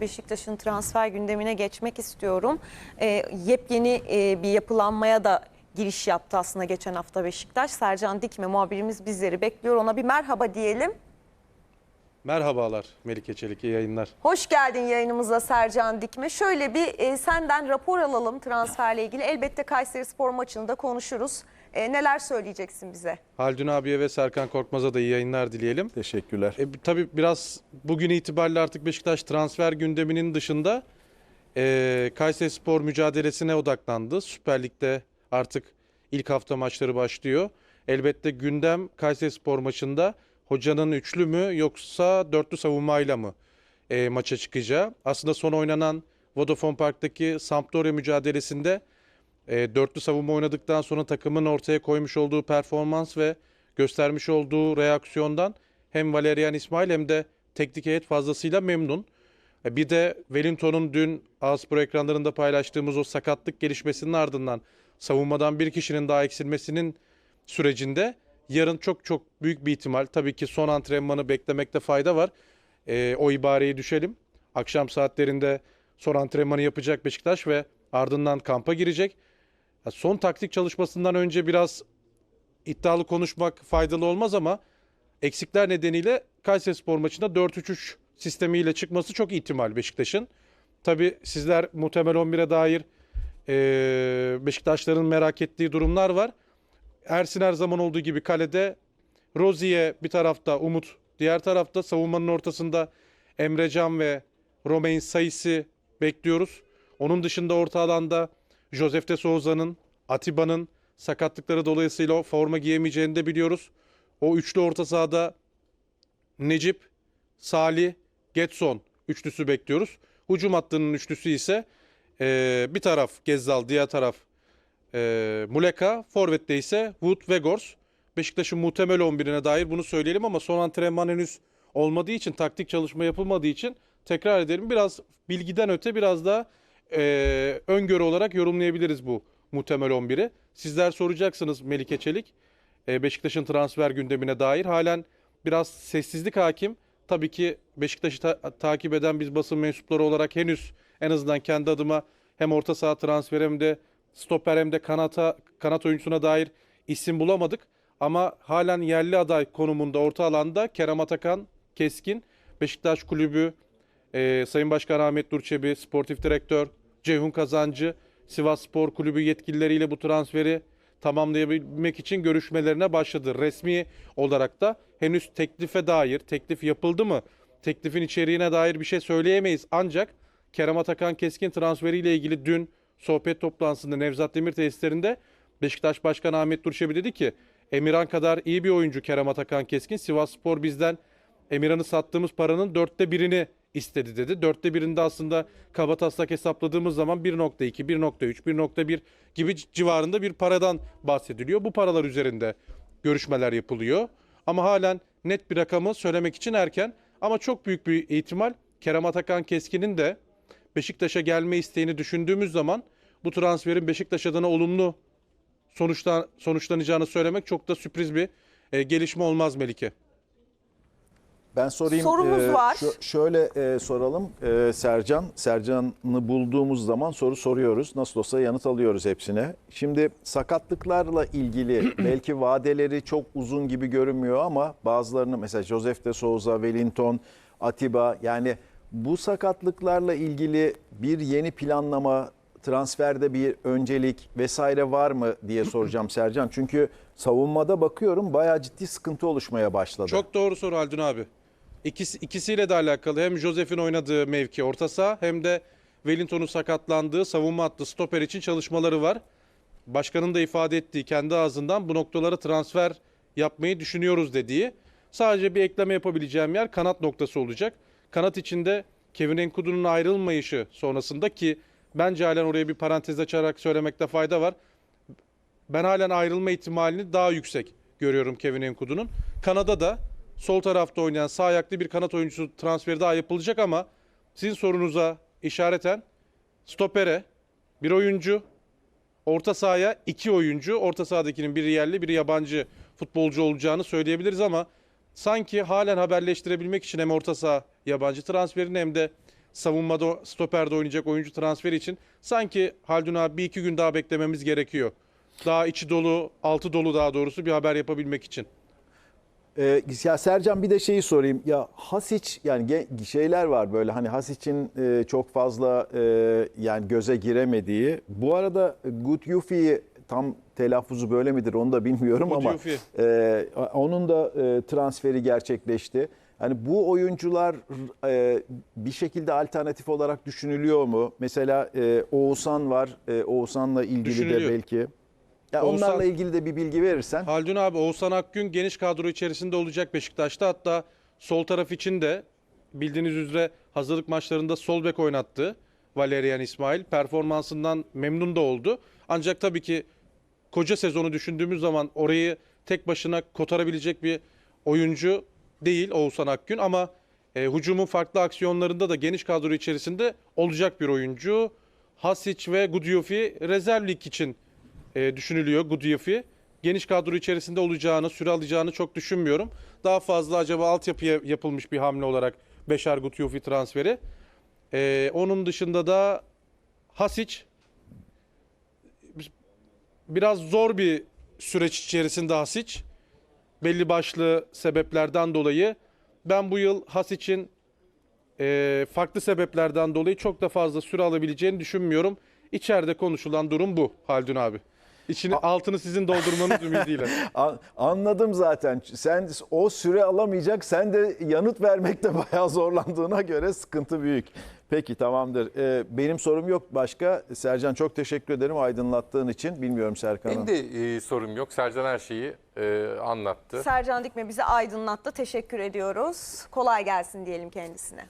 Beşiktaş'ın transfer gündemine geçmek istiyorum. Ee, yepyeni e, bir yapılanmaya da giriş yaptı aslında geçen hafta Beşiktaş. Sercan Dikme muhabirimiz bizleri bekliyor. Ona bir merhaba diyelim. Merhabalar Melike Çelik, iyi yayınlar. Hoş geldin yayınımıza Sercan Dikme. Şöyle bir e, senden rapor alalım transferle ilgili. Elbette Kayseri Spor maçını da konuşuruz. E, neler söyleyeceksin bize? Haldun abiye ve Serkan Korkmaz'a da iyi yayınlar dileyelim. Teşekkürler. E, tabii biraz bugün itibariyle artık Beşiktaş transfer gündeminin dışında e, Kayseri Spor mücadelesine odaklandı. Süper Lig'de artık ilk hafta maçları başlıyor. Elbette gündem Kayseri Spor maçında hocanın üçlü mü yoksa dörtlü savunmayla mı e, maça çıkacağı. Aslında son oynanan Vodafone Park'taki Sampdoria mücadelesinde e, dörtlü savunma oynadıktan sonra takımın ortaya koymuş olduğu performans ve göstermiş olduğu reaksiyondan hem Valerian İsmail hem de teknik heyet fazlasıyla memnun. E, Bir de Wellington'un dün Aspor ekranlarında paylaştığımız o sakatlık gelişmesinin ardından savunmadan bir kişinin daha eksilmesinin sürecinde yarın çok çok büyük bir ihtimal tabii ki son antrenmanı beklemekte fayda var. E, o ibareyi düşelim. Akşam saatlerinde son antrenmanı yapacak Beşiktaş ve ardından kampa girecek. Ya Son taktik çalışmasından önce biraz iddialı konuşmak faydalı olmaz ama eksikler nedeniyle Kayserispor maçında 4-3-3 sistemiyle çıkması çok ihtimal Beşiktaş'ın. Tabii sizler muhtemel 11'e dair eee, Beşiktaşların merak ettiği durumlar var. Ersin her zaman olduğu gibi kalede Rozi'ye bir tarafta Umut, diğer tarafta savunmanın ortasında Emrecan ve Romain sayısı bekliyoruz. Onun dışında orta alanda Josef de Souza'nın, Atiba'nın sakatlıkları dolayısıyla forma giyemeyeceğini de biliyoruz. O üçlü orta sahada Necip, Salih, Getson üçlüsü bekliyoruz. Hücum hattının üçlüsü ise eee, bir taraf Gezzal, diğer taraf eee Muleka, Forvet'te ise Wood ve Gors. Beşiktaş'ın muhtemel 11'ine dair bunu söyleyelim ama son antrenman henüz olmadığı için, taktik çalışma yapılmadığı için tekrar edelim. Biraz bilgiden öte biraz daha eee, öngörü olarak yorumlayabiliriz bu muhtemel 11'i. Sizler soracaksınız Melike Çelik. E, Beşiktaş'ın transfer gündemine dair halen biraz sessizlik hakim. Tabii ki Beşiktaş'ı ta- takip eden biz basın mensupları olarak henüz en azından kendi adıma hem orta saha transferi hem de stoper hem de kanata, kanat oyuncusuna dair isim bulamadık. Ama halen yerli aday konumunda orta alanda Kerem Atakan Keskin, Beşiktaş Kulübü, e, Sayın Başkan Ahmet Durçebi, Sportif Direktör Ceyhun Kazancı, Sivas Spor Kulübü yetkilileriyle bu transferi tamamlayabilmek için görüşmelerine başladı. Resmi olarak da henüz teklife dair, teklif yapıldı mı? Teklifin içeriğine dair bir şey söyleyemeyiz. Ancak Kerem Atakan Keskin transferiyle ilgili dün sohbet toplantısında Nevzat Demir tesislerinde Beşiktaş Başkanı Ahmet Durçebi dedi ki Emirhan kadar iyi bir oyuncu Kerem Atakan Keskin. Sivas Spor bizden Emirhan'ı sattığımız paranın dörtte birini istedi dedi. Dörtte birinde aslında kaba taslak hesapladığımız zaman 1.2, 1.3, 1.1 gibi civarında bir paradan bahsediliyor. Bu paralar üzerinde görüşmeler yapılıyor. Ama halen net bir rakamı söylemek için erken. Ama çok büyük bir ihtimal Kerem Atakan Keskin'in de Beşiktaş'a gelme isteğini düşündüğümüz zaman bu transferin Beşiktaş adına olumlu sonuçta, sonuçlanacağını söylemek çok da sürpriz bir e, gelişme olmaz Melike. Ben sorayım. Sorumuz Ee, var. şö- şöyle e, soralım. Ee, Sercan, Sercan'ı bulduğumuz zaman soru soruyoruz. Nasıl olsa yanıt alıyoruz hepsine. Şimdi sakatlıklarla ilgili belki vadeleri çok uzun gibi görünmüyor ama bazılarını mesela Josef de Souza, Wellington, Atiba yani bu sakatlıklarla ilgili bir yeni planlama, transferde bir öncelik vesaire var mı diye soracağım Sercan. Çünkü savunmada bakıyorum bayağı ciddi sıkıntı oluşmaya başladı. Çok doğru soru Haldun abi. İkisi, ikisiyle de alakalı hem Josef'in oynadığı mevki orta saha hem de Wellington'un sakatlandığı savunma hattı stoper için çalışmaları var. Başkanın da ifade ettiği kendi ağzından bu noktalara transfer yapmayı düşünüyoruz dediği. Sadece bir ekleme yapabileceğim yer kanat noktası olacak. Kanat içinde Kevin Enkudu'nun ayrılmayışı sonrasında ki bence halen oraya bir parantez açarak söylemekte fayda var. Ben halen ayrılma ihtimalini daha yüksek görüyorum Kevin Enkudu'nun. Kanada da sol tarafta oynayan sağ ayaklı bir kanat oyuncusu transferi daha yapılacak ama sizin sorunuza işareten stopere bir oyuncu, orta sahaya iki oyuncu, orta sahadakinin biri yerli biri yabancı futbolcu olacağını söyleyebiliriz ama sanki halen haberleştirebilmek için hem orta saha yabancı transferini hem de savunmada stoperde oynayacak oyuncu transferi için sanki Haldun abi bir iki gün daha beklememiz gerekiyor. Daha içi dolu, altı dolu daha doğrusu bir haber yapabilmek için. Ee, ya Sercan bir de şeyi sorayım. Ya Hasic yani şeyler var böyle hani Hasic'in e, çok fazla e, yani göze giremediği. Bu arada Gutjufi'yi tam telaffuzu böyle midir onu da bilmiyorum ama e, onun da e, transferi gerçekleşti. Yani bu oyuncular e, bir şekilde alternatif olarak düşünülüyor mu? Mesela e, Oğuzhan var. E, Oğuzhan'la ilgili de belki. Ya Oğuzhan- onlarla ilgili de bir bilgi verirsen. Haldun abi Oğuzhan Akgün geniş kadro içerisinde olacak Beşiktaş'ta. Hatta sol taraf için de bildiğiniz üzere hazırlık maçlarında sol bek oynattı Valerian İsmail. Performansından memnun da oldu. Ancak tabii ki koca sezonu düşündüğümüz zaman orayı tek başına kotarabilecek bir oyuncu değil Oğuzhan Akgün ama e, hücumun farklı aksiyonlarında da geniş kadro içerisinde olacak bir oyuncu. Hasic ve Gudjofi rezerv lig için e, düşünülüyor Gudjofi. Geniş kadro içerisinde olacağını, süre alacağını çok düşünmüyorum. Daha fazla acaba altyapıya yapılmış bir hamle olarak Beşar Gudjofi transferi. E, onun dışında da Hasic biraz zor bir süreç içerisinde Hasic. Belli başlı sebeplerden dolayı. Ben bu yıl Hasic'in e, farklı sebeplerden dolayı çok da fazla süre alabileceğini düşünmüyorum. İçeride konuşulan durum bu Haldun abi. İçini altını sizin doldurmanız ümidiyle. An- Anladım zaten. Sen o süre alamayacak. Sen de yanıt vermekte bayağı zorlandığına göre sıkıntı büyük. Peki tamamdır. Ee, benim sorum yok başka. Sercan çok teşekkür ederim aydınlattığın için. Bilmiyorum Serkan'ın. Benim de e, sorum yok. Sercan her şeyi e, anlattı. Sercan Dikme bizi aydınlattı. Teşekkür ediyoruz. Kolay gelsin diyelim kendisine.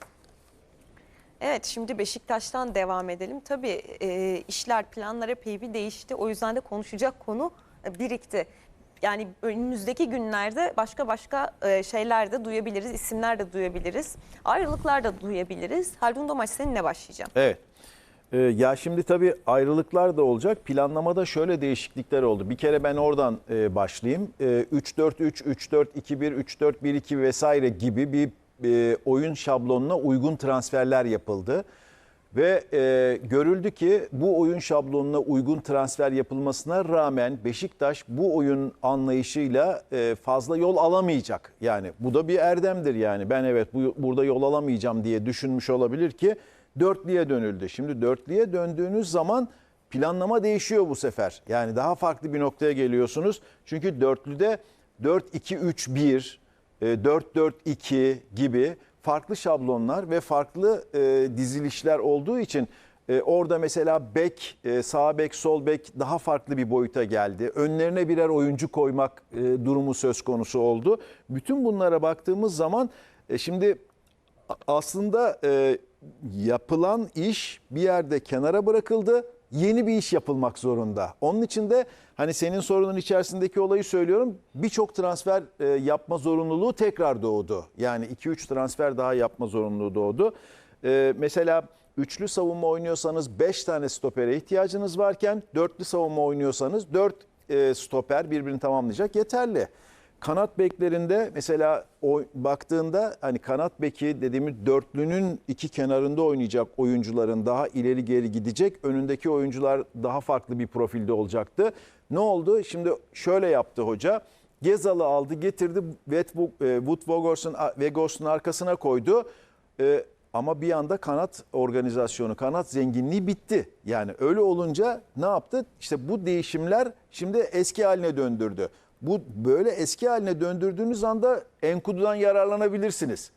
Evet şimdi Beşiktaş'tan devam edelim. Tabii e, işler planlar epey bir değişti. O yüzden de konuşacak konu e, birikti. Yani önümüzdeki günlerde başka başka e, şeyler de duyabiliriz, isimler de duyabiliriz. Ayrılıklar da duyabiliriz. Haldun Domaç seninle başlayacağım. Evet. Ee, ya şimdi tabii ayrılıklar da olacak. Planlamada şöyle değişiklikler oldu. Bir kere ben oradan e, başlayayım. E, 3-4-3, 3-4-2-1, 3-4-1-2 vesaire gibi bir e, oyun şablonuna uygun transferler yapıldı. Ve e, görüldü ki bu oyun şablonuna uygun transfer yapılmasına rağmen Beşiktaş bu oyun anlayışıyla e, fazla yol alamayacak. Yani bu da bir erdemdir yani. Ben evet bu, burada yol alamayacağım diye düşünmüş olabilir ki dörtlüye dönüldü. Şimdi dörtlüye döndüğünüz zaman planlama değişiyor bu sefer. Yani daha farklı bir noktaya geliyorsunuz. Çünkü dörtlüde 4-2-3-1, e, 4-4-2 gibi farklı şablonlar ve farklı e, dizilişler olduğu için e, orada mesela bek, e, sağ bek, sol bek daha farklı bir boyuta geldi. Önlerine birer oyuncu koymak e, durumu söz konusu oldu. Bütün bunlara baktığımız zaman e, şimdi aslında e, yapılan iş bir yerde kenara bırakıldı. Yeni bir iş yapılmak zorunda. Onun için de hani senin sorunun içerisindeki olayı söylüyorum. Birçok transfer e, yapma zorunluluğu tekrar doğdu. Yani 2-3 transfer daha yapma zorunluluğu doğdu. E, mesela üçlü savunma oynuyorsanız 5 tane stopere ihtiyacınız varken dörtlü savunma oynuyorsanız 4 e, stoper birbirini tamamlayacak yeterli. Kanat beklerinde mesela o baktığında hani kanat beki dediğimiz dörtlünün iki kenarında oynayacak oyuncuların daha ileri geri gidecek. Önündeki oyuncular daha farklı bir profilde olacaktı. Ne oldu? Şimdi şöyle yaptı hoca. Gezal'ı aldı getirdi e, Wood arkasına koydu. E, ama bir anda kanat organizasyonu, kanat zenginliği bitti. Yani öyle olunca ne yaptı? İşte bu değişimler şimdi eski haline döndürdü. Bu böyle eski haline döndürdüğünüz anda Enkudu'dan yararlanabilirsiniz.